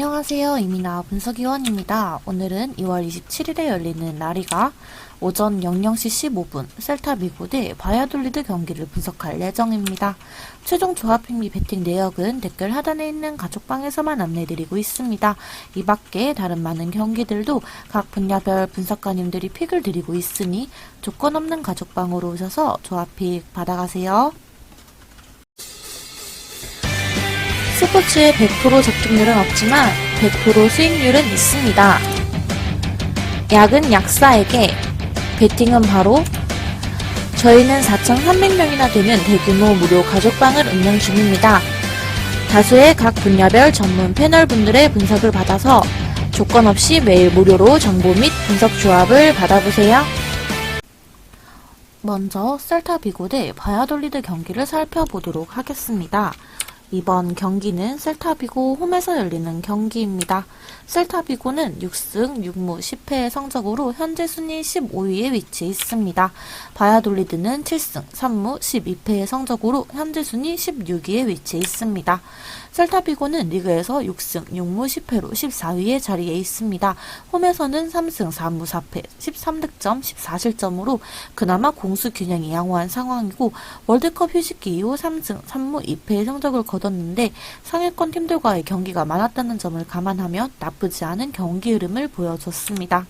안녕하세요. 이민아 분석위원입니다. 오늘은 2월 27일에 열리는 나리가 오전 00시 15분 셀타 미고 대 바야돌리드 경기를 분석할 예정입니다. 최종 조합 행위 배팅 내역은 댓글 하단에 있는 가족방에서만 안내드리고 있습니다. 이 밖에 다른 많은 경기들도 각 분야별 분석가님들이 픽을 드리고 있으니 조건 없는 가족방으로 오셔서 조합 픽 받아가세요. 스포츠의 100% 적중률은 없지만 100% 수익률은 있습니다. 약은 약사에게, 베팅은 바로 저희는 4,300명이나 되는 대규모 무료 가족방을 운영 중입니다. 다수의 각 분야별 전문 패널분들의 분석을 받아서 조건 없이 매일 무료로 정보 및 분석 조합을 받아보세요. 먼저 셀타 비고 대 바야돌리드 경기를 살펴보도록 하겠습니다. 이번 경기는 셀타비고 홈에서 열리는 경기입니다. 셀타비고는 6승 6무 10패의 성적으로 현재 순위 15위에 위치해 있습니다. 바야돌리드는 7승 3무 12패의 성적으로 현재 순위 16위에 위치해 있습니다. 셀타비고는 리그에서 6승 6무 10패로 14위에 자리해 있습니다. 홈에서는 3승 4무 4패 13득점 14실점으로 그나마 공수 균형이 양호한 상황이고 월드컵 휴식기 이후 3승 3무 2패의 성적을 거 뒀는데 상위권 팀들과의 경기가 많았다는 점을 감안하면 나쁘지 않은 경기 흐름을 보여줬습니다.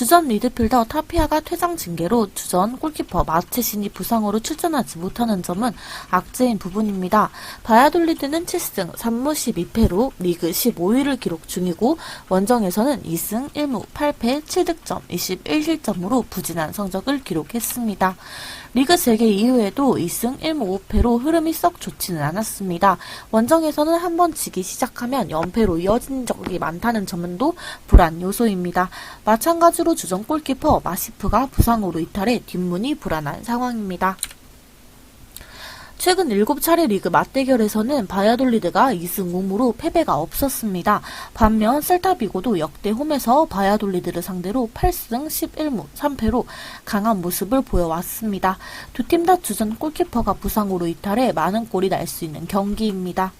주전 미드필더 타피아가 퇴장 징계로 주전 골키퍼 마체신이 부상으로 출전하지 못하는 점은 악재인 부분입니다. 바야돌리드는 7승 3무 12패로 리그 15위를 기록 중이고 원정에서는 2승 1무 8패 7득점 21실점으로 부진한 성적을 기록했습니다. 리그 재개 이후에도 2승 1무 5패로 흐름이 썩 좋지는 않았습니다. 원정에서는 한 번 지기 시작하면 연패로 이어진 적이 많다는 또 불안 요소입니다. 마찬가지로 주전 골키퍼 마시프가 부상으로 이탈해 뒷문이 불안한 상황입니다. 최근 7차례 리그 맞대결에서는 바야돌리드가 2승 5무로 패배가 없었습니다. 반면 셀타비고도 역대 홈에서 바야돌리드를 상대로 8승 11무 3패로 강한 모습을 보여왔습니다. 두 팀 다 주전 골키퍼가 부상으로 이탈해 많은 골이 날 수 있는 경기입니다.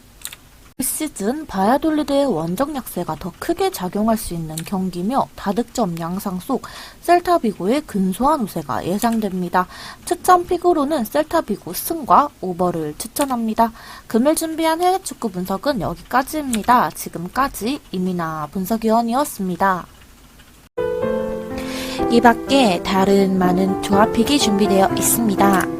이 시즌 바야돌리드의 원정 약세가 더 크게 작용할 수 있는 경기며 다득점 양상 속 셀타비고의 근소한 우세가 예상됩니다. 추천 픽으로는 셀타비고 승과 오버를 추천합니다. 금일 준비한 해외 축구 분석은 여기까지입니다. 지금까지 이민아 분석위원이었습니다. 이 밖에 다른 많은 조합픽이 준비되어 있습니다.